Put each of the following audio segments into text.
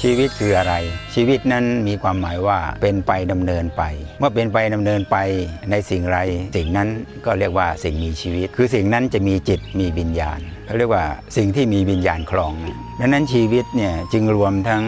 ชีวิตคืออะไร ชีวิตนั้นมีความหมายว่าเป็นไปดำเนินไป เมื่อเป็นไปดำเนินไปในสิ่งไร สิ่งนั้นก็เรียกว่าสิ่งมีชีวิต คือสิ่งนั้นจะมีจิตมีวิญญาณเขาเรียกว่าสิ่งที่มีวิญญาณครองนะ ดังนั้นชีวิตเนี่ยจึงรวมทั้ง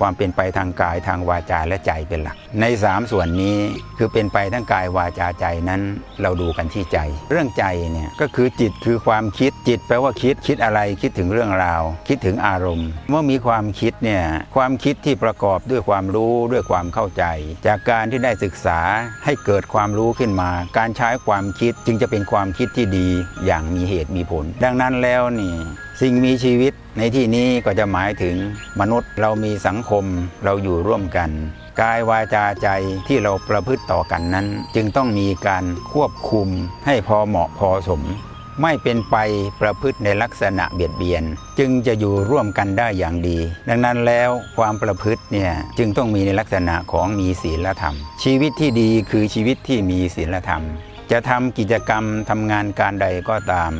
ความเป็นไปทางกายทางวาจาและใจเป็นหลัก ใน 3 ส่วนนี้คือเป็นไปทั้งกายวาจาใจนั้นเราดูกันที่ใจ เรื่องใจเนี่ยก็คือจิตคือความคิดจิตแปลว่าคิดคิดอะไรคิดถึงเรื่องราว คิดถึงอารมณ์ เมื่อมีความคิดเนี่ยความคิดที่ประกอบด้วยความรู้ด้วยความเข้าใจ จากการที่ได้ศึกษาให้เกิดความรู้ขึ้นมา การใช้ความคิดจึงจะเป็นความคิดที่ดีอย่างมีเหตุมีผล ดังนั้นแล้วนี่ สิ่งมีชีวิตในที่นี้ก็จะหมายถึงมนุษย์เรามีสังคมเราอยู่ร่วมกัน กายวาจาใจที่เราประพฤติต่อกันนั้น จึงต้องมีการควบคุมให้พอเหมาะพอสม ไม่เป็นไปประพฤติในลักษณะเบียดเบียน จึงจะอยู่ร่วมกันได้อย่างดี ดังนั้นแล้วความประพฤติเนี่ยจึงต้องมีในลักษณะของมีศีลธรรม ชีวิตที่ดีคือชีวิตที่มีศีลธรรมจะทำกิจกรรมทำงานการใดก็ตาม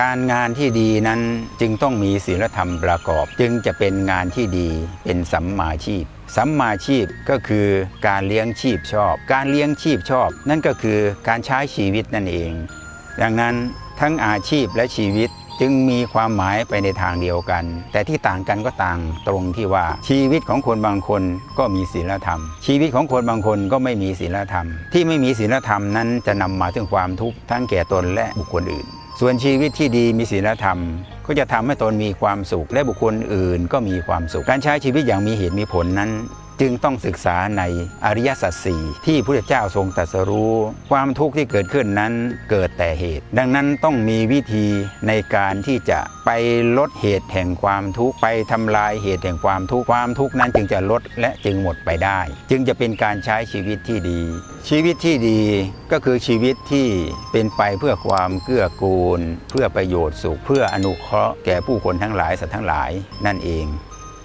การงานที่ดีนั้นจึงต้องมีศีลธรรมประกอบ จึงจะเป็นงานที่ดีเป็นสัมมาชีพสัมมาชีพก็คือการเลี้ยงชีพชอบ การเลี้ยงชีพชอบ นั่นก็คือการใช้ชีวิตนั่นเอง ดังนั้นทั้งอาชีพและชีวิตจึงมีความหมายไปในทางเดียวกัน แต่ที่ต่างกันก็ต่างตรงที่ว่าชีวิตของคนบางคนก็มีศีลธรรม ชีวิตของคนบางคนก็ไม่มีศีลธรรม ที่ไม่มีศีลธรรมนั้นจะนำมาถึงความทุกข์ทั้งแก่ตนและบุคคลอื่น ส่วนชีวิตที่ดีมีศีลธรรม ก็จะทำให้ตนมีความสุข และบุคคลอื่นก็มีความสุข การใช้ชีวิตอย่างมีเหตุมีผลนั้น จึงต้องศึกษาในอริยสัจสี่ที่พระเจ้าทรงตรัสรู้ ความทุกข์ที่เกิดขึ้นนั้นเกิดแต่เหตุ ดังนั้นต้องมีวิธีในการที่จะไปลดเหตุแห่งความทุกข์ไปทำลายเหตุแห่งความทุกข์ความทุกข์นั้นจึงจะลดและจึงหมดไปได้ จึงจะเป็นการใช้ชีวิตที่ดี ชีวิตที่ดีก็คือชีวิตที่เป็นไปเพื่อความเกื้อกูล เพื่อประโยชน์สุขเพื่ออนุเคราะห์แก่ผู้คนทั้งหลายสัตว์ทั้งหลายนั่นเอง